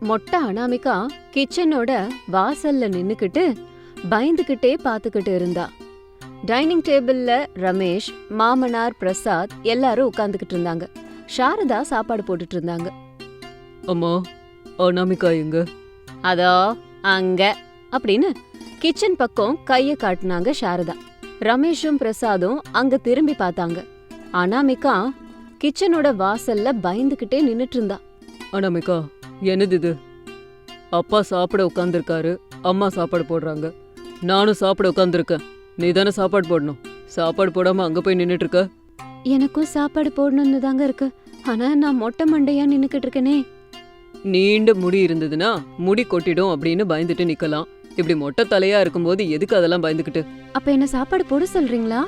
மொட்டை அனாமிகா கிச்சனோட வாசல்ல நின்னுக்கிட்டு பயந்துகிட்டே பாத்துக்கிட்டு இருந்தா. டைனிங் டேபிள்ல ரமேஷ் மாமனார் பிரசாத் எல்லாரும் உட்கார்ந்துகிட்டு இருந்தாங்க. சாரதா சாப்பாடு போட்டுட்டு இருந்தாங்க. அம்மா அனாமிகா எங்க? அதோ அங்க அப்படின்னு கிச்சன் பக்கம் கைய காட்டுனாங்க சாரதா. ரமேஷும் பிரசாதும் அங்க திரும்பி பார்த்தாங்க. அனாமிகா கிச்சனோட வாசல்ல பயந்துகிட்டே நின்னுட்டு இருந்தா. அனாமிகா என்னது இது? அப்பா சாப்பிட உட்காந்துருக்காரு அம்மா சாப்பாடு போடுறாங்க. நானும் சாப்பிட உட்காந்துருக்கேன் நீ தானே சாப்பாடு போடணும். சாப்பாடு போடாம அங்க போய் நின்னுட்டு இருக்க எனக்கும் சாப்பாடு போடணும்னு தாங்க இருக்கு. ஆனா நான் மொட்டை மண்டையா நின்னுக்கிட்டு இருக்கேனே. நீண்ட முடி இருந்ததுன்னா முடி கொட்டிடும் அப்படின்னு பயந்துட்டு நிக்கலாம். இப்படி மொட்டை தலையா இருக்கும்போது எதுக்கு அதெல்லாம் பயந்துக்கிட்டு? அப்ப என்ன சாப்பாடு போட சொல்றீங்களா?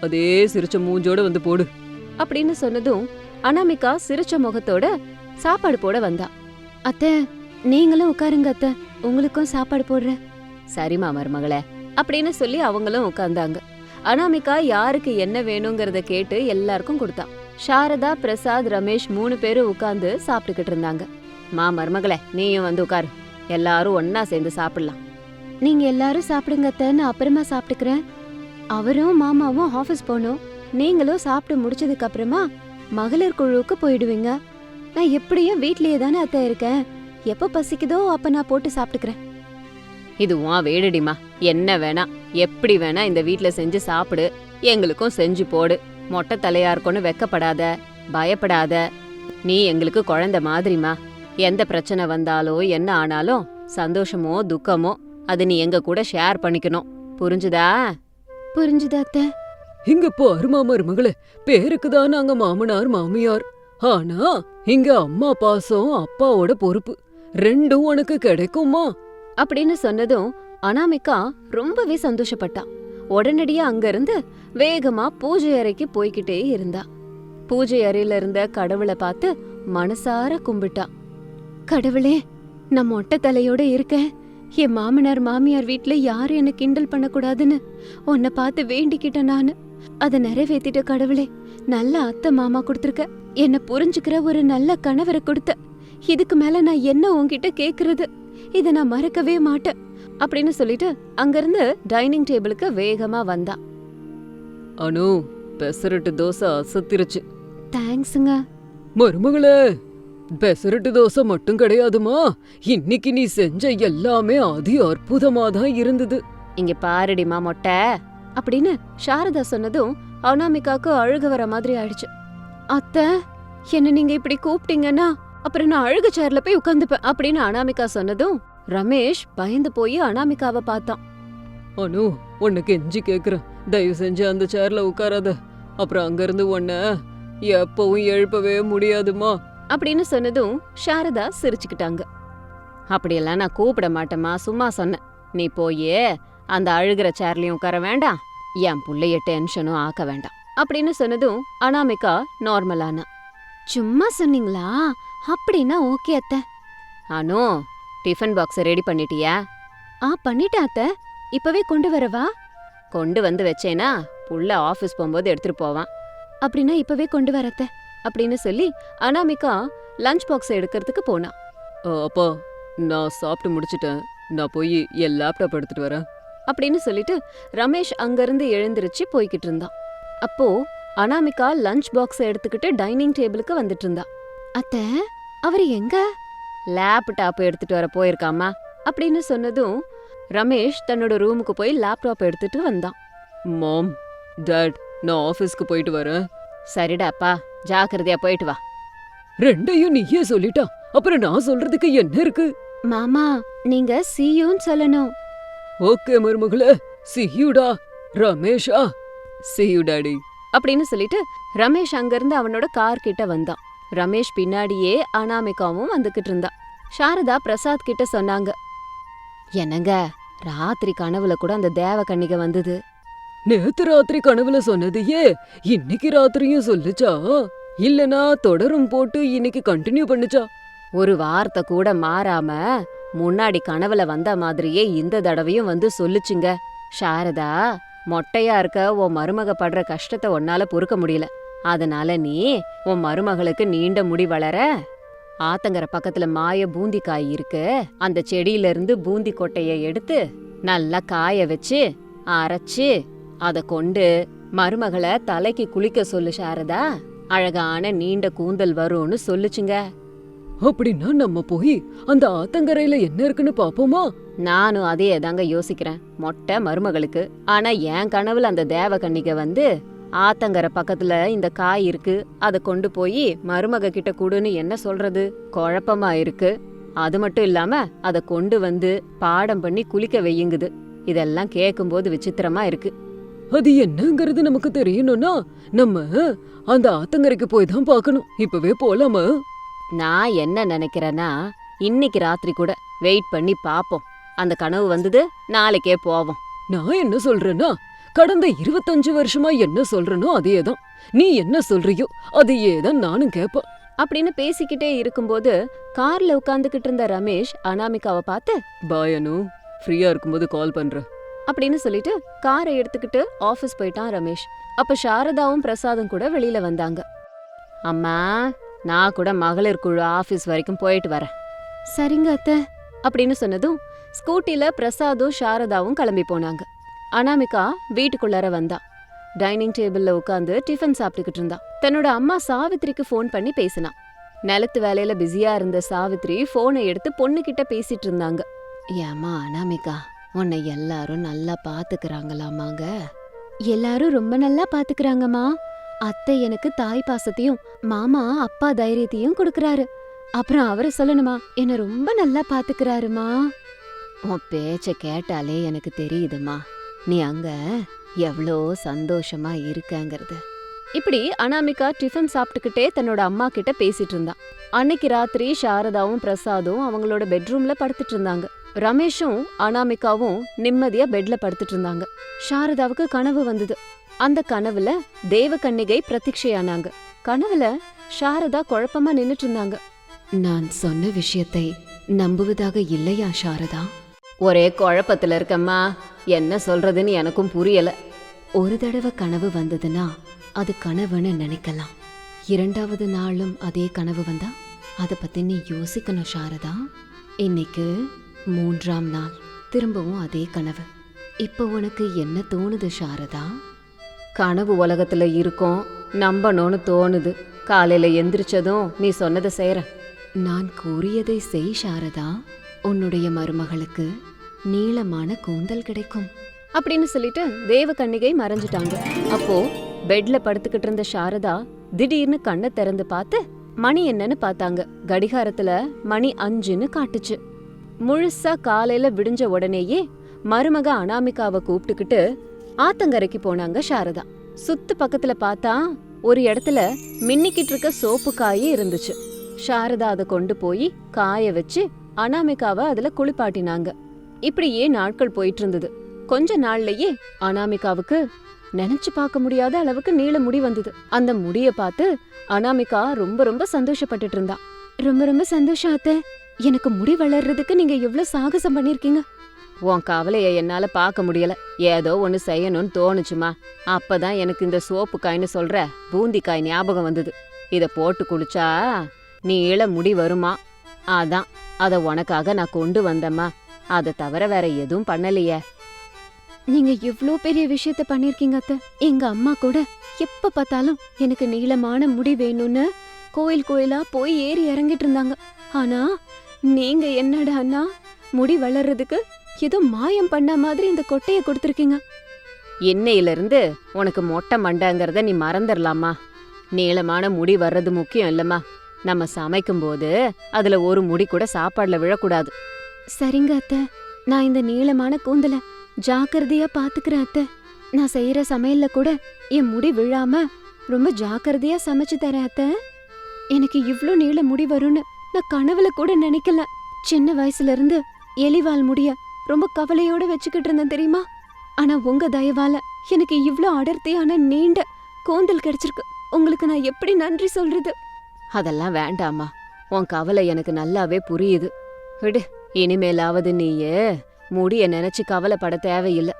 அதே சிரிச்ச மூஞ்சோட வந்து போடு. அப்படின்னு சொன்னதும் அனாமிகா சிரிச்ச முகத்தோட சாப்பாடு போட வந்தா. அத்தை நீங்களும் உட்காருங்க அத்தை. உங்களுக்கும் சாப்பாடு போடுறேன். சரிம்மா மருமகளே அப்படின்னு சொல்லி அவங்களும் உட்கார்ந்தாங்க. அனாமிகா யாருக்கு என்ன வேணுங்கிறத கேட்டு எல்லாருக்கும் கொடுத்தா. சாரதா பிரசாத் ரமேஷ் மூணு பேரும் உட்கார்ந்து சாப்பிட்டுக்கிட்டு இருந்தாங்க. மா மருமகளே நீயும் வந்து உட்காரு. எல்லாரும் ஒன்னா சேர்ந்து சாப்பிடலாம். நீங்க எல்லாரும் சாப்பிடுங்க அத்தை நான் அப்புறமா சாப்பிட்டுக்கிறேன். அவரும் மாமாவும் ஆபீஸ் போகணும். நீங்களும் சாப்பிட்டு முடிச்சதுக்கு அப்புறமா மகளிர் குழுவுக்கு போயிடுவீங்க. நான் எப்படியும் வீட்லயே தானே அத்தை இருக்கேன். எப்ப பசிக்குதோ அப்ப நான் போட்டு சாப்பிட்டுக்கிறேன். இது உன் வேடுடிமா. என்ன வேணா. எப்படி வேணா இந்த வீட்ல செஞ்சு சாப்பிடு. எங்களுக்கும் செஞ்சு போடு. மொட்டை தலையா இருக்கும்னு வெக்கப்படாத. பயப்படாத. நீ எங்களுக்கு குழந்தை மாதிரிமா எந்த பிரச்சனை வந்தாலோ என்ன ஆனாலும் சந்தோஷமோ துக்கமோ அது நீ எங்க கூட ஷேர் பண்ணிக்கணும். புரிஞ்சுதா? புரிஞ்சுதா அத்தை. இங்க பாரு மருமகளே பேருக்கு தான் நாங்க மாமனார் மாமியார். ஆனா இங்க அம்மா பாசம் அப்பாவோட பொறுப்பு. ரெண்டும் உனக்கு கிடைக்குமா? அப்படின்னு சொன்னதும் அனாமிகா ரொம்பவே சந்தோஷப்பட்டா. உடனடியா அங்கிருந்து வேகமா பூஜை அறைக்கு போய்கிட்டே இருந்தா. பூஜை அறையில இருந்த கடவுளை பார்த்து மனசார கும்பிட்டா. கடவுளே நான் ஒட்ட தலையோட இருக்கேன். என் மாமனார் மாமியார் வீட்ல யாரும் என்ன கிண்டல் பண்ணக்கூடாதுன்னு. உன்னை பார்த்து வேண்டிக்கிட்டேன் நானு. அதை நிறைவேத்திட்ட கடவுளே நல்ல அத்தை மாமா கொடுத்துருக்க. என்ன புரிஞ்சுக்கிற ஒரு நல்ல கணவரை கொடுத்த. இதுக்கு மேல நான் என்ன உன்கிட்ட கேக்குறது? இத நான் மறக்கவே மாட்டேன் அப்படின்னு சொல்லிட்டு அங்கிருந்து டைனிங் டேபிளுக்கு வேகமா வந்தா. அனு பெசரட்டு தோசை அசத்திருச்சு. தேங்க்ஸுங்க மருமகளே பெசரட்டு தோசை மட்டும் கிடையாதுமா? இன்னைக்கு நீ செஞ்ச எல்லாமே அதி அற்புதமா தான் இருந்தது. இங்க பாருடிமா மொட்டை. அப்படின்னு சாரதா சொன்னதும் அனாமிகாக்கு அழுக வர மாதிரி ஆயிடுச்சு. அத்தை என்ன நீங்க இப்படி கூப்பிட்டீங்கன்னா அப்புறம் நான் அழுக சேர்ல போய் உட்காந்துப்பேன் அப்படின்னு அனாமிகா சொன்னதும் ரமேஷ் பயந்து போய் அனாமிகாவை பார்த்தான். அனு உன்னை கெஞ்சி கேக்குறேன். தயவு செஞ்சு அந்த சேர்ல உட்காராத. அப்புறம் அங்கிருந்து உன்னை எப்பவும் எழுப்பவே முடியாதுமா? அப்படின்னு சொன்னதும் சாரதா சிரிச்சுக்கிட்டாங்க. அப்படியெல்லாம் நான் கூப்பிட மாட்டேம்மா சும்மா சொன்னேன். நீ போயே அந்த அழுகிற சேர்லயும் உட்கார வேண்டாம். என் புள்ளைய டென்ஷனும் ஆக்க வேண்டாம் அப்படின்னு சொன்னதும் அனாமிகா நார்மலானா சும்மா சொன்னீங்களா? அப்படின்னா ஓகே அத்த. அனு டிஃபன் பாக்ஸை ரெடி பண்ணிட்டியா? ஆ பண்ணிட்டேன் அத்த. இப்பவே கொண்டு வரவா கொண்டு வந்து வச்சேனா? புள்ள ஆஃபீஸ் போகும்போது எடுத்துட்டு போவான். அப்படின்னா இப்பவே கொண்டு வர அப்படின்னு சொல்லி அனாமிகா லஞ்ச் பாக்ஸை எடுக்கிறதுக்கு போனா. அப்பா நான் சாப்பிட்டு முடிச்சிட்டேன். நான் போய் என் லேப்டாப் எடுத்துட்டு வரேன். அப்படின்னு சொல்லிட்டு ரமேஷ் அங்கிருந்து எழுந்திருச்சு போய்கிட்டு இருந்தான். அப்போ அனாமிகா லஞ்ச் பாக்ஸ் எடுத்துக்கிட்டு டைனிங் டேபிளுக்கு வந்துட்டு இருந்தா. அத்தை அவர் எங்க? லேப்டாப் எடுத்துட்டு வர போயிருக்காமா அப்படின்னு சொன்னதும் ரமேஷ் தன்னோட ரூமுக்கு போய் லேப்டாப் எடுத்துட்டு வந்தான். மாம் டாட் நான் ஆஃபீஸ்க்கு போயிட்டு வரேன். சரிடாப்பா ஜாக்கிரதையா போயிட்டு வா. ரெண்டையும் நீயே சொல்லிட்டா அப்புறம் நான் சொல்றதுக்கு என்ன இருக்கு? மாமா நீங்க சியூன்னு சொல்லணும். ஓகே மருமகளே சியூடா ரமேஷா. சியூ டாடி அப்படின்னு சொல்லிட்டு ரமேஷ் அங்கிருந்து அவனோட கார் கிட்ட வந்தான். ரமேஷ் பின்னாடியே அனாமிகாவும் வந்துகிட்டு இருந்தா சாரதா பிரசாத் கிட்ட சொன்னாங்க என்னங்க ராத்திரி கனவுல கூட அந்த தேவ கன்னிகை வந்தது? நேத்து ராத்திரி கனவுல சொன்னதையே இன்னைக்கு ராத்திரியும் சொல்லுச்சா? இல்லனா தொடரும் போட்டு இன்னைக்கு கண்டினியூ பண்ணுச்சா? ஒரு வார்த்தை கூட மாறாம முன்னாடி கனவுல வந்த மாதிரியே இந்த தடவையும் வந்து சொல்லுச்சுங்க. சாரதா மொட்டையா இருக்க உன் மருமக படுற கஷ்டத்தை உன்னால பொறுக்க முடியல. அதனால நீ உன் மருமகளுக்கு நீண்ட முடி வளர ஆத்தங்கர பக்கத்துல மாய பூந்தி காய் இருக்கு. அந்த செடியில இருந்து பூந்தி கொட்டைய எடுத்து நல்லா காய வச்சு அரைச்சு அதை கொண்டு மருமகளை தலைக்கு குளிக்க சொல்லு சாரதா. அழகான நீண்ட கூந்தல் வரும்னு சொல்லுச்சுங்க. அப்படின்னா நம்ம போய் அந்த ஆத்தங்கரையில என்ன இருக்குன்னு பாப்போமா நானும் அதே தாங்க யோசிக்கிறேன். மொட்டை மருமகளுக்கு. ஆனா என் கனவுல அந்த தேவகன்னிகை வந்து ஆத்தங்கர பக்கத்துல இந்த காய் இருக்கு. அதை கொண்டு போய் மருமக கிட்ட கொடுன்னு என்ன சொல்றது? குழப்பமா இருக்கு. அது மட்டும் இல்லாம அதை கொண்டு வந்து பாடம் பண்ணி குளிக்க வையுங்குது. இதெல்லாம் கேட்கும்போது விசித்திரமா இருக்கு. அது என்னங்கிறது நமக்கு தெரியணும்னா நம்ம அந்த ஆத்தங்கரைக்கு போய் தான் பார்க்கணும். இப்பவே போலாமா? நான் என்ன நினைக்கிறேன்னா இன்னைக்கு ராத்திரி கூட வெயிட் பண்ணி பாப்போம். அந்த கனவு வந்தது நாளைக்கே போவோம். நான் என்ன சொல்றேன்னா கடந்த இருபத்தஞ்சு வருஷமா என்ன சொல்றேனோ அதே தான் நீ என்ன சொல்றியோ அதையே தான் நானும் கேட்பேன் அப்படின்னு பேசிக்கிட்டே இருக்கும்போது கார்ல உட்காந்துக்கிட்டு இருந்த ரமேஷ் அனாமிகாவை பார்த்து பாயனு ஃப்ரீயா இருக்கும்போது கால் பண்றேன் அப்படின்னு சொல்லிட்டு காரை எடுத்துக்கிட்டு ஆபீஸ் போயிட்டான் ரமேஷ். அப்ப சாரதாவும் பிரசாதும் கூட வெளியில வந்தாங்க. அம்மா நான் கூட மகளிர் குழு ஆபீஸ் வரைக்கும் போயிட்டு வரேன். சரிங்க அத்தை. அப்படின்னு சொன்னதும் ஸ்கூட்டில பிரசாதும் சாரதாவும் கிளம்பி போனாங்க. அனாமிகா வீட்டுக்குள்ளார வந்தா. டைனிங் டேபிள்ல உட்காந்து டிஃபன் சாப்பிட்டுக்கிட்டு இருந்தா. தன்னோட அம்மா சாவித்திரிக்கு ஃபோன் பண்ணி பேசினா. நிலத்து வேலையில பிஸியா இருந்த சாவித்ரி போனை எடுத்து பொண்ணு கிட்ட பேசிட்டு இருந்தாங்க. ஏமா அனாமிகா உன்னை எல்லாரும் நல்லா பாத்துக்கறாங்களாமாங்க? எல்லாரும் ரொம்ப நல்லா பாத்துக்கறாங்கம்மா. அத்தை எனக்கு தாய் பாசத்தையும் மாமா அப்பா தைரியத்தையும் கொடுக்கறாரு. அப்புறம் அவரை சொல்லணுமா? என்ன ரொம்ப நல்லா பாத்துக்கிறாருமா? உன் பேச்ச கேட்டாலே எனக்கு தெரியுதுமா. நீ அங்க எவ்வளோ சந்தோஷமா இருக்கங்கிறது. இப்படி அனாமிகா டிஃபன் சாப்பிட்டுக்கிட்டே தன்னோட அம்மா கிட்ட பேசிட்டு இருந்தான் அன்னைக்கு ராத்திரி சாரதாவும் பிரசாதும் அவங்களோட பெட்ரூம்ல படுத்துட்டு இருந்தாங்க. ரமேஷும் அனாமிகாவும் நிம்மதியா பெட்ல படுத்துட்டு இருந்தாங்க. சாரதாவுக்கு கனவு வந்தது. அந்த கனவுல தேவகன்னிகை பிரதீட்சையானாங்க கனவுல சாரதா குழப்பமா நின்னுட்டு இருந்தாங்க நான் சொன்ன விஷயத்தை நம்புவதாக இல்லையா சாரதா? ஒரே குழப்பத்துல இருக்கம்மா. என்ன சொல்றதுன்னு எனக்கும் புரியல. ஒரு தடவை கனவு வந்ததுன்னா அது கனவுன்னு நினைக்கலாம். இரண்டாவது நாளும் அதே கனவு வந்தா அத பத்தி நீ யோசிக்கணும் சாரதா. இன்னைக்கு மூன்றாம் நாள். திரும்பவும் அதே கனவு. இப்போ உனக்கு என்ன தோணுது சாரதா? கனவு உலகத்துல இருக்கோம் நம்பணும்னு தோணுது. காலையில எந்திரிச்சதும் நீ சொன்னதை செய்யற நான் கூறியதை செய் சாரதா. உன்னுடைய மருமகளுக்கு நீளமான கூந்தல் கிடைக்கும். அப்படின்னு சொல்லிட்டு தேவகன்னிகை மறைஞ்சிட்டாங்க. அப்போ பெட்ல படுத்துக்கிட்டு இருந்த சாரதா திடீர்னு கண்ணை திறந்து பார்த்து மணி என்னன்னு பார்த்தாங்க. கடிகாரத்துல மணி அஞ்சுன்னு காட்டுச்சு. முழுசா காலையில விடிஞ்ச உடனேயே மருமக அனாமிகாவை கூப்பிட்டுக்கிட்டு ஆத்தங்கரைக்கு போனாங்க சாரதா. சுத்து பக்கத்துல பார்த்தா ஒரு இடத்துல மின்னிக்கிட்டு இருக்க சோப்பு காயே இருந்துச்சு. சாரதா அதை கொண்டு போய் காய வச்சு அனாமிகாவை அதுல குளிப்பாட்டினாங்க. இப்படியே நாட்கள் போயிட்டு இருந்தது கொஞ்ச நாள்லயே அனாமிகாவுக்கு நினைச்சு பார்க்க முடியாத அளவுக்கு நீள முடி வந்தது. அந்த முடிய பார்த்து அனாமிகா ரொம்ப ரொம்ப சந்தோஷப்பட்டுட்டு இருந்தா. ரொம்ப ரொம்ப சந்தோஷம் அத்தை. எனக்கு முடி வளர்றதுக்கு நீங்க எவ்வளவு சாகசம் பண்ணிருக்கீங்க உன் கவலையை என்னால பார்க்க முடியல. ஏதோ ஒன்னு செய்யணும்னு தோணுச்சுமா. அப்பதான் எனக்கு இந்த சோப்பு காய்னு சொல்ற பூந்தி காய் ஞாபகம் வந்தது. இத போட்டு குளிச்சா நீள முடி வருமா? அதான். அத உனக்காக நான் கொண்டு வந்தம்மா. அத தவிர வேற எதுவும் பண்ணலையே. நீங்க இவ்ளோ பெரிய விஷயத்த பண்ணிருக்கீங்க அத்த. எங்க அம்மா கூட எப்ப பார்த்தாலும் எனக்கு நீளமான முடி வேணும்னு கோயில் கோயிலா போய் ஏறி இறங்கிட்டு இருந்தாங்க. ஆனா நீங்க என்னடான்னா முடி வளர்றதுக்கு ஏதோ மாயம் பண்ண மாதிரி இந்த கொட்டைய கொடுத்துருக்கீங்க. என்னையில இருந்து உனக்கு மொட்டை மண்டங்கிறத நீ மறந்துடலாமா? நீளமான முடி வர்றது முக்கியம் இல்லம்மா. நம்ம சமைக்கும் போது அதுல ஒரு முடி கூட சாப்பாடுல விழக்கூடாது. சரிங்க அத்த. நான் இந்த நீளமான கூந்தல ஜாக்கிரதையா பாத்துக்கிறேன் அத்த. நான் செய்யற சமையல்ல கூட என் முடி விழாம ரொம்ப ஜாக்கிரதையா சமைச்சு தரேன் அத்த. எனக்கு இவ்ளோ நீள முடி வரும்னு நான் கனவுல கூட நினைக்கல. சின்ன வயசுல இருந்து எலிவால் முடிய ரொம்ப கவலையோட வச்சுக்கிட்டு இருந்தேன் தெரியுமா? ஆனா உங்க தயவால எனக்கு இவ்ளோ அடர்த்தியான நீண்ட கூந்தல் கிடைச்சிருக்கு. உங்களுக்கு நான் எப்படி நன்றி சொல்றது? அதெல்லாம் வேண்டாமா உன் கவலை எனக்கு நல்லாவே புரியுது. விடு இனிமேலாவது நீயே முடிய நினைச்சு கவலைப்பட தேவையில்லை.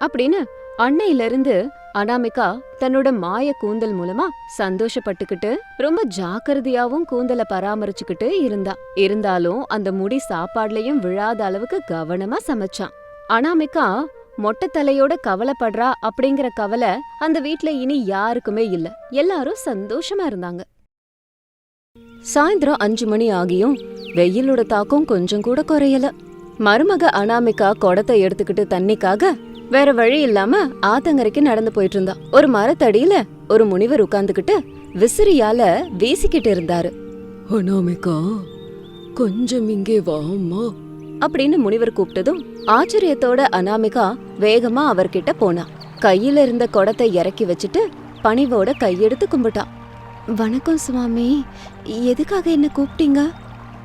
அப்படின்னு அன்னையில இருந்து அனாமிகா தன்னோட மாய கூந்தல் மூலமா சந்தோஷப்பட்டுக்கிட்டு ரொம்ப ஜாக்கிரதையாவும் கூந்தல பராமரிச்சுக்கிட்டு இருந்தா. இருந்தாலும் அந்த முடி சாப்பாடுலயும் விழாத அளவுக்கு கவனமா சமைச்சான். அனாமிகா மொட்டை தலையோட கவலைப்படுறா அப்படிங்கிற கவலை அந்த வீட்ல இனி யாருக்குமே இல்ல. எல்லாரும் சந்தோஷமா இருந்தாங்க. சாயந்தரம் அஞ்சு மணி ஆகியும் வெயிலோட தாக்கம் கொஞ்சம் கூட குறையல. மருமக அனாமிகா குடத்தை எடுத்துக்கிட்டு தண்ணிக்காக வேற வழி இல்லாம ஆத்தங்கரைக்கு நடந்து போயிட்டு இருந்தா ஒரு மரத்தடியில ஒரு முனிவர் உட்கார்ந்துகிட்டு விசிறியால வீசிக்கிட்டு இருந்தாரு. அனாமிகா கொஞ்சம் இங்கே வா அம்மா அப்படின்னு முனிவர் கூப்பிட்டதும் ஆச்சரியத்தோட அனாமிகா வேகமா அவர்கிட்ட போனா. கையில இருந்த குடத்தை இறக்கி வச்சுட்டு பணிவோட கையெடுத்து கும்பிட்டா. வணக்கம் சுவாமி எதுக்காக என்ன கூப்பிட்டீங்க?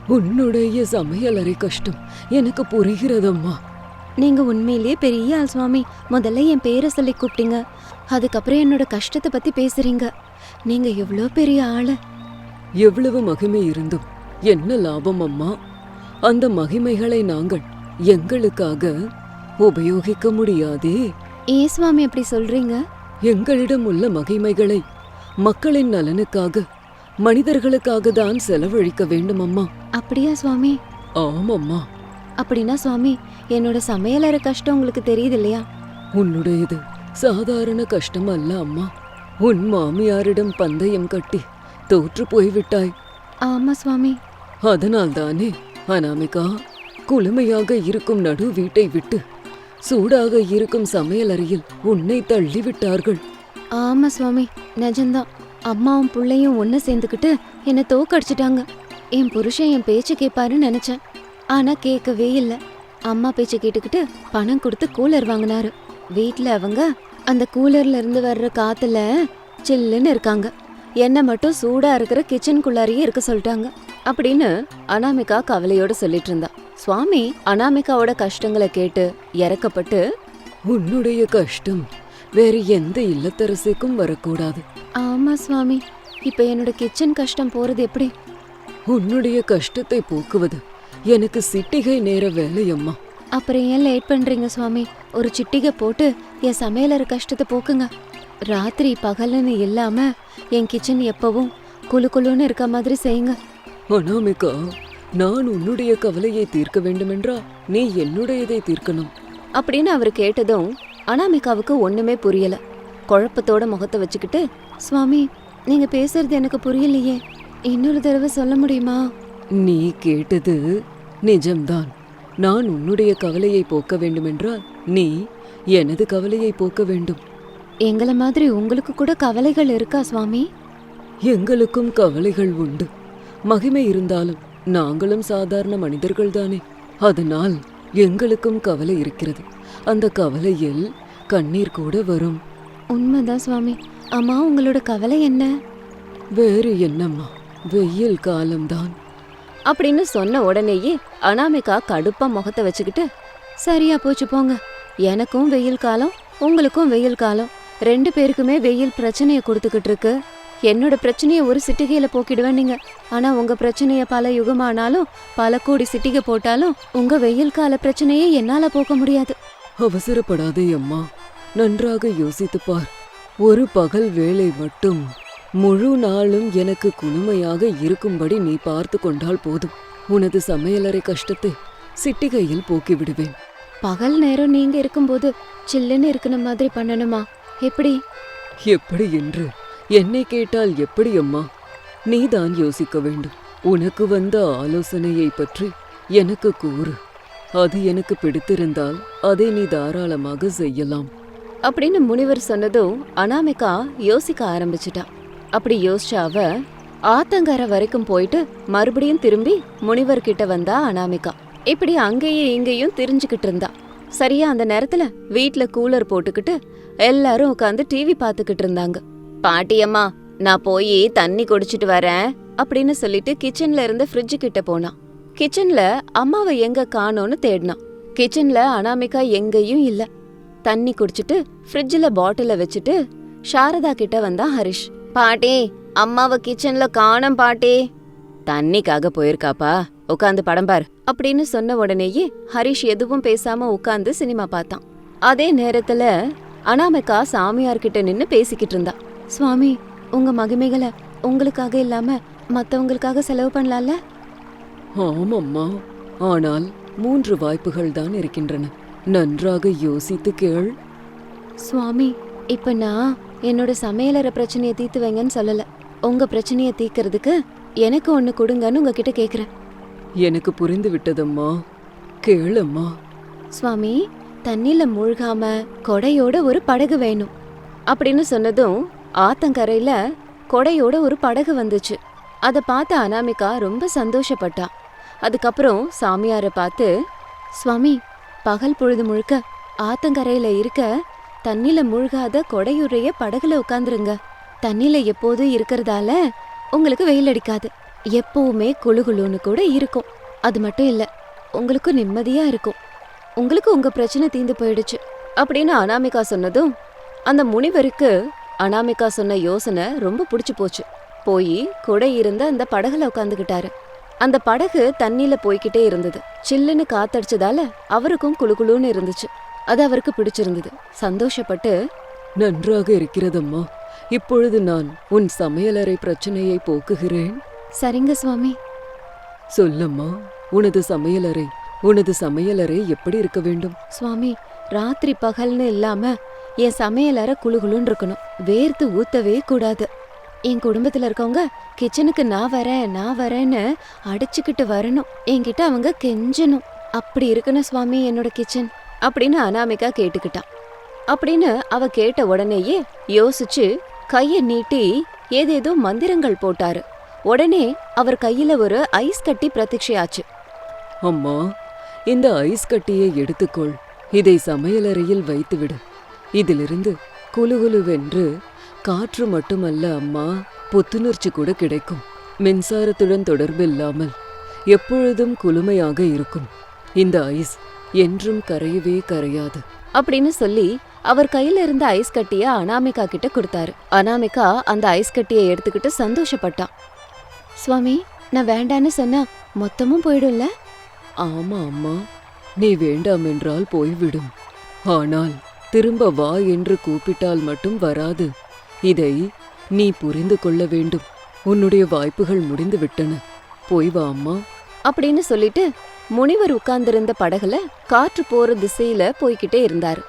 உன்னுடைய சமையலறை கஷ்டம் எனக்கு புரிகிறதம்மா. நீங்க உண்மையிலேயே பெரிய ஆள் சுவாமி. முதல்ல என் பேரை சொல்லி கூப்பிட்டீங்க. அதுக்கப்புறம் என்னோட கஷ்டத்தை பத்தி பேசுறீங்க. நீங்க எவ்வளோ பெரிய ஆளு. எவ்வளவு மகிமை இருந்தும் என்ன லாபம் அம்மா? அந்த மகிமைகளை நாங்கள் எங்களுக்காக உபயோகிக்க முடியாதே. ஏன் சுவாமி அப்படி சொல்றீங்க? எங்களிடம் உள்ள மகிமைகளை மக்களின் நலனுக்காக மனிதர்களுக்காக தான் செலவழிக்க வேண்டும் அம்மா. அப்படியா சுவாமி? ஆமம்மா அப்படின்னா சுவாமி என்னோட சமையலறை கஷ்டம் உங்களுக்கு தெரியுது இல்லையா உன்னுடையது. சாதாரண கஷ்டம் அல்ல அம்மா. உன் மாமியாரிடம் பந்தயம் கட்டி தோற்று போய்விட்டாய். ஆமா சுவாமி. அதனால்தானே அனாமிகா குளுமையாக இருக்கும் நடு வீட்டை விட்டு சூடாக இருக்கும் சமையலறையில் உன்னை தள்ளிவிட்டார்கள். ஆமா சுவாமி நிஜம்தான். அம்மாவும் புள்ளையும் ஒன்று சேர்ந்துக்கிட்டு என்னை தோக்கடிச்சிட்டாங்க. என் புருஷன் என் பேச்சு கேட்பாருன்னு நினைச்சேன். ஆனா கேட்கவே இல்லை. அம்மா பேச்சை கேட்டுக்கிட்டு பணம் கொடுத்து கூலர் வாங்கினாரு. வீட்ல அவங்க அந்த கூலர்ல இருந்து வர்ற காத்துல சில்லுன்னு இருக்காங்க. என்ன மட்டும் சூடா இருக்கிற கிச்சனுக்குள்ளாரியே இருக்க சொல்லிட்டாங்க. அப்படின்னு அனாமிகா கவலையோட சொல்லிட்டு இருந்தா. சுவாமி அனாமிகாவோட கஷ்டங்களை கேட்டு இறக்கப்பட்டு உன்னுடைய கஷ்டம் வேறு எந்த இல்லத்தரசிக்கும் வரக்கூடாது. ஆமா சுவாமி இப்ப என்னோட கிச்சன் கஷ்டம் போறது எப்படி? உன்னுடைய கஷ்டத்தை போக்குவது எனக்கு சிட்டிகை நேர வேலையம்மா அப்புறம் ஏன் லேட் பண்றீங்க சுவாமி? ஒரு சிட்டிகை போட்டு என் சமையலற கஷ்டத்தை போக்குங்க. ராத்திரி பகல்னு இல்லாம என் கிச்சன் எப்பவும் குளு குளுன்னு இருக்க மாதிரி செய்யுங்க. அனாமிகா நான் உன்னுடைய கவலையை தீர்க்க வேண்டுமென்றா நீ என்னுடையதை தீர்க்கணும். அப்படின்னு அவர் கேட்டதும் அனாமிகாவுக்கு ஒண்ணுமே புரியல. குழப்பத்தோட முகத்தை வச்சுக்கிட்டு சுவாமி நீங்க பேசுறது எனக்கு புரியலையே. இன்னொரு தடவை சொல்ல முடியுமா? நீ கேட்டது நிஜம்தான். நான் உன்னுடைய கவலையை போக்க வேண்டுமென்றால் நீ எனது கவலையை போக்க வேண்டும். எங்கள மாதிரி உங்களுக்கு கூட கவலைகள் இருக்கா சுவாமி? எங்களுக்கும் கவலைகள் உண்டு. மகிமை இருந்தாலும் நாங்களும் சாதாரண மனிதர்கள்தானே. அதனால் எங்களுக்கும் கவலை இருக்கிறது. அந்த கவலையில் கண்ணீர் கூட வரும். உண்மைதான் சுவாமி. அம்மா உங்களோட கவலை என்ன? வேறு என்னம்மா? வெயில் காலம்தான். அப்படின்னு சொன்ன உடனேயே அனாமிகா கடுப்பா முகத்தை வச்சுக்கிட்டு சரியா போச்சு போங்க. எனக்கும் வெயில் காலம் உங்களுக்கும் வெயில் காலம். ரெண்டு பேருக்குமே வெயில் பிரச்சனைய கொடுத்துக்கிட்டு இருக்கு. என்னோட பிரச்சனைய ஒரு சிட்டிகையில போக்கிடுவேன் நீங்க. ஆனா உங்க பிரச்சனைய பல யுகமானாலும் பல கோடி சிட்டிகை போட்டாலும் உங்க வெயில் கால பிரச்சனையை என்னால போக்க முடியாது. அவசரப்படாதே அம்மா. நன்றாக யோசித்துப் பார். ஒரு பகல் வேலை மட்டும். முழு நாளும் எனக்கு குளுமையாக இருக்கும்படி நீ பார்த்து கொண்டால் போதும். உனது சமையலறை கஷ்டத்தை சிட்டிகையில் போக்கி விடுவேன். பகல் நேரம் நீங்க இருக்கும்போது சில்லுன்னு இருக்கிற மாதிரி பண்ணணுமா? எப்படி? எப்படி என்று என்னை கேட்டால் எப்படி அம்மா? நீதான் யோசிக்க வேண்டும். உனக்கு வந்த ஆலோசனையை பற்றி எனக்கு கூறு. அது எனக்கு பிடித்திருந்தால் அதை நீ தாராளமாக செய்யலாம். அப்படின்னு முனிவர் சொன்னதும் அனாமிகா யோசிக்க ஆரம்பிச்சிட்டா. அப்படி யோசிச்ச அவ ஆத்தங்கரை வரைக்கும் போயிட்டு மறுபடியும் திரும்பி முனிவர் கிட்ட வந்தா அனாமிகா. இப்படி அங்கேயும் இங்கேயும் தெரிஞ்சுக்கிட்டு இருந்தா. சரியா அந்த நேரத்துல வீட்ல கூலர் போட்டுக்கிட்டு எல்லாரும் உட்காந்து டிவி பார்த்துக்கிட்டு இருந்தாங்க. பாட்டியம்மா நான் போய் தண்ணி குடிச்சிட்டு வரேன் அப்படின்னு சொல்லிட்டு கிச்சன்ல இருந்து ஃப்ரிட்ஜு கிட்ட போனான் கிச்சன்ல அம்மாவை எங்க காணோன்னு தேடினான் கிச்சன்ல அனாமிகா எங்கேயும் இல்ல. தண்ணி குடிச்சிட்டு ஃப்ரிட்ஜில் பாட்டில வச்சுட்டு சாரதா கிட்ட வந்தா ஹரிஷ். பாட்டி அம்மாவை கிச்சன்ல காணோம் பாட்டி. தண்ணிக்காக போயிருக்காப்பா. உட்காந்து படம் பாரு. அப்படின்னு சொன்ன உடனேயே ஹரிஷ் எதுவும் பேசாம உட்காந்து சினிமா பார்த்தான். அதே நேரத்துல அனாமிகா சாமியார் கிட்ட நின்னு பேசிக்கிட்டு இருந்தா. சுவாமி உங்க மகிமைகளை உங்களுக்காக இல்லாம மத்தவங்களுக்காக செலவு பண்ணலாம்ல? ஆமம்மா. ஆனால் மூன்று வாய்ப்புகள் தான் இருக்கின்றன. நன்றாக யோசித்து கேள். சுவாமி இப்ப நான் என்னோட சமையலறை பிரச்சனையை தீர்த்து வைங்கன்னு சொல்லல. உங்க பிரச்சனையை தீர்க்கறதுக்கு எனக்கு ஒண்ணு கொடுங்கன்னு உங்ககிட்ட கேக்குறேன். எனக்கு புரிந்து விட்டதம்மா. கேளம்மா. சுவாமி தண்ணில மூழ்காம கொடையோட ஒரு படகு வேணும். அப்படின்னு சொன்னதும் ஆத்தங்கரையில கொடையோட ஒரு படகு வந்துச்சு. அத பார்த்த அனாமிகா ரொம்ப சந்தோஷப்பட்டா. அதுக்கப்புறம் சாமியார பார்த்து சுவாமி பகல் பொழுது முழுக்க ஆத்தங்கரையில இருக்க தண்ணில மூழ்காத கொடையுறைய படகுல உட்காந்துருங்க தண்ணில எப்போதும் இருக்கிறதால உங்களுக்கு வெயில் அடிக்காது. எப்பவுமே குழுகுழுன்னு கூட இருக்கும். அது மட்டும் இல்ல உங்களுக்கும் நிம்மதியா இருக்கும். உங்களுக்கு உங்க பிரச்சனை தீந்து போயிடுச்சு அப்படின்னு அனாமிகா சொன்னதும் அந்த முனிவருக்கு அனாமிகா சொன்ன யோசனை ரொம்ப பிடிச்சு போச்சு. போய் குடை இருந்த அந்த படகுல உட்காந்துக்கிட்டாரு அந்த படகு தண்ணியில போய்கிட்டே இருந்தது. சில்லுன்னு காத்தடிச்சதால அவருக்கும் குழுகுழுன்னு இருந்துச்சு. அது அவருக்கு பிடிச்சிருந்தது. சந்தோஷப்பட்டு நன்றாக இருக்கிறதம்மா. இப்பொழுது நான் உன் சமையலறை பிரச்சனையை போக்குகிறேன். சரிங்க சுவாமி. சொல்லம்மா உனது சமையலறை உனது சமையலறை எப்படி இருக்க வேண்டும்? சுவாமி ராத்திரி பகல்னு இல்லாம என் சமையலறை குளுகுளுன்னு இருக்கணும். வேர்த்து ஊத்தவே கூடாது. என் குடும்பத்துல இருக்கவங்க கிச்சனுக்கு நான் வரேன் நான் வரேன்னு அடிச்சுக்கிட்டு வரணும். என்கிட்ட அவங்க கெஞ்சணும். அப்படி இருக்கணும் சுவாமி என்னோட கிச்சன். அப்படின்னு அனாமிகா கேட்டுக்கிட்டான் அப்படின்னு அவ கேட்ட உடனேயே யோசிச்சு கைய நீட்டி ஏதேதோ மந்திரங்கள் போட்டாரு. உடனே அவர் கையில ஒரு ஐஸ் கட்டி பிரத்யட்சையாச்சு. அம்மா இந்த ஐஸ் கட்டியை எடுத்துக்கொள். இதை சமையலறையில் வைத்துவிடு. இதிலிருந்து குலுகுலுவென்று காற்று மட்டுமல்ல அம்மா புத்துணர்ச்சி கூட கிடைக்கும். மின்சாரத்துடன் தொடர்பில்லாமல் எப்பொழுதும் குளுமையாக இருக்கும். இந்த ஐஸ் என்றும் கரையவே கரையாது. அப்படின்னு சொல்லி அவர் கையில இருந்த ஐஸ் கட்டிய அனாமிகா கிட்ட கொடுத்தாரு. அனாமிகா அந்த ஐஸ் கட்டியை எடுத்துக்கிட்டு சந்தோஷப்பட்டான். சுவாமி நான் வேண்டான்னு சொன்னா மொத்தமும் போயிடும்ல? ஆமா அம்மா. நீ வேண்டாம் என்றால் போய்விடும். ஆனால் திரும்ப வா என்று கூப்பிட்டால் மட்டும் வராது. இதை நீ புரிந்து கொள்ள வேண்டும். உன்னுடைய வாய்ப்புகள் முடிந்து விட்டன. போய் வா அம்மா. அப்படின்னு சொல்லிட்டு முனிவர் உட்கார்ந்திருந்த படகுல காற்று போற திசையில போய்கிட்டே இருந்தாரு.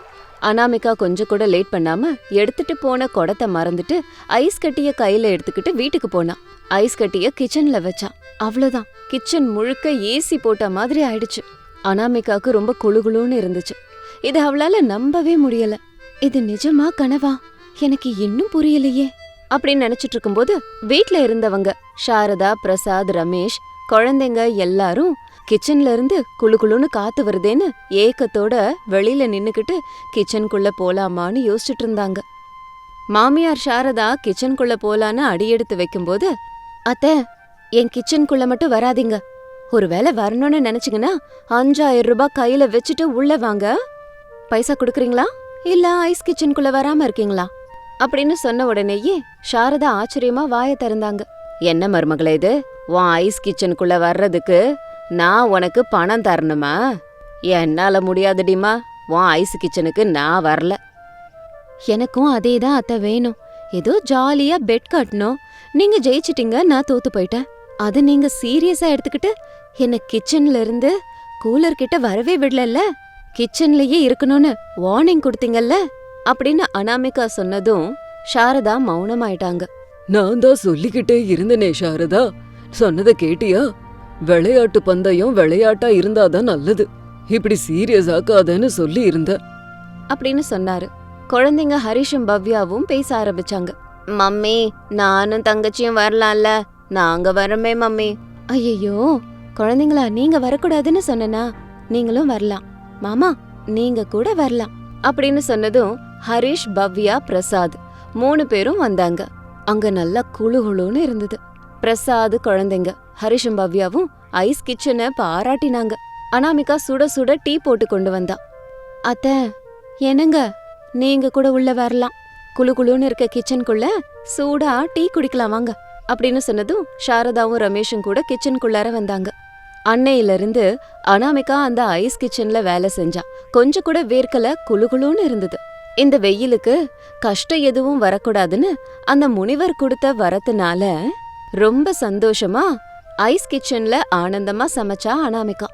அனாமிகா கொஞ்சம் கூட லேட் பண்ணாம எடுத்துட்டு போன குடத்தை மறந்துட்டு ஐஸ் கட்டிய கையில எடுத்துக்கிட்டு வீட்டுக்கு போனான் ஐஸ் கட்டிய கிச்சன்ல வச்சான் அவ்வளவுதான். கிச்சன் முழுக்க ஏசி போட்ட மாதிரி ஆயிடுச்சு. அனாமிகாக்கு ரொம்ப குழுகுழுன்னு இருந்துச்சு. இது அவளால நம்பவே முடியல. இது நிஜமா கனவா? எனக்கு இன்னும் புரியலையே. அப்படின்னு நினைச்சிட்டு இருக்கும்போது வீட்ல இருந்தவங்க சாரதா பிரசாத் ரமேஷ் குழந்தைங்க எல்லாரும் கிச்சன்ல இருந்து குளு குளுன்னு காத்து வருதேன்னு ஏக்கத்தோட வெளியில நின்னுக்கிட்டு கிச்சனுக்குள்ள போலாமான்னு யோசிச்சுட்டு இருந்தாங்க. மாமியார் சாரதா கிச்சனுக்குள்ள போலான்னு அடியெடுத்து வைக்கும்போது அத்த என் கிச்சனுக்குள்ள மட்டும் வராதீங்க. ஒருவேளை வரணும்னு நினைச்சிங்கன்னா அஞ்சாயிரம் ரூபாய் கையில வச்சுட்டு உள்ள வாங்க. பைசா கொடுக்குறீங்களா? இல்ல ஐஸ் கிச்சனுக்குள்ள வராம இருக்கீங்களா? அப்படின்னு சொன்ன உடனேயே சாரதா ஆச்சரியமா வாய திறந்தாங்க. என்ன மருமகளே இது? உன் ஐஸ் கிச்சனுக்குள்ள வர்றதுக்கு நான் உனக்கு பணம் தரணுமா? என்னால முடியாதுடிமா உன் ஐஸ் கிச்சனுக்கு நான் வரல. எனக்கும் அதே தான் அத்தை வேணும். ஏதோ ஜாலியா பெட் கட்டணும். நீங்க ஜெயிச்சிட்டீங்க நான் தோத்து போயிட்டேன். அது நீங்க சீரியஸா எடுத்துக்கிட்டு என்ன கிச்சன்ல இருந்து கூலர் கிட்ட வரவே விடலல்ல? கிச்சன்லயே இருக்கணும்னு வார்னிங் கொடுத்தீங்கல்ல? அப்படின்னு அனாமிகா சொன்னதும் சாரதா மௌனமாயிட்டாங்க. நான் தான் சொல்லிக்கிட்டே இருந்தனே சாரதா. சொன்னதை கேட்டியா? விளையாட்டு பந்தயம் விளையாட்டா இருந்தாதான் நல்லது. இப்படி சீரியஸ் ஆக்காதன்னு சொல்லி இருந்த. அப்படின்னு சொன்னாரு. குழந்தைங்க ஹரிஷும் பவ்யாவும் பேச ஆரம்பிச்சாங்க. மம்மி நானும் தங்கச்சியும் வரலாம்ல. நாங்க வரமே மம்மி. ஐயோ குழந்தைங்களா நீங்க வரக்கூடாதுன்னு சொன்னனா? நீங்களும் வரலாம். மாமா நீங்க கூட வரலாம். அப்படின்னு சொன்னதும் ஹரிஷ் பவ்யா பிரசாத் மூணு பேரும் வந்தாங்க. அங்க நல்லா குளுகுளுன்னு இருந்தது. பிரசாத் குழந்தைங்க ஹரிஷும் பவ்யாவும் ஐஸ் கிச்சனை பாராட்டினாங்க. அனாமிகா சுட சுட டீ போட்டு கொண்டு வந்தா. அத்த என்னங்க? நீங்க கூட உள்ள வரலாம். குழு குளுன்னு இருக்க கிச்சனுக்குள்ள சூடா டீ குடிக்கலாம் வாங்க அப்படின்னு சொன்னதும் சாரதாவும் ரமேஷும் கூட கிச்சனுக்குள்ளார வந்தாங்க. அன்னையில இருந்து அனாமிகா அந்த ஐஸ் கிச்சன்ல வேலை செஞ்சா. கொஞ்சம் கூட வேர்க்கல குழுகுழுன்னு இருந்தது. இந்த வெயிலுக்கு கஷ்டம் எதுவும் வரக்கூடாதுன்னு அந்த முனிவர் கொடுத்த வரத்துனால ரொம்ப சந்தோஷமா? ஐஸ் கிச்சன்ல ஆனந்தமா சமைச்சா அனாமிகா.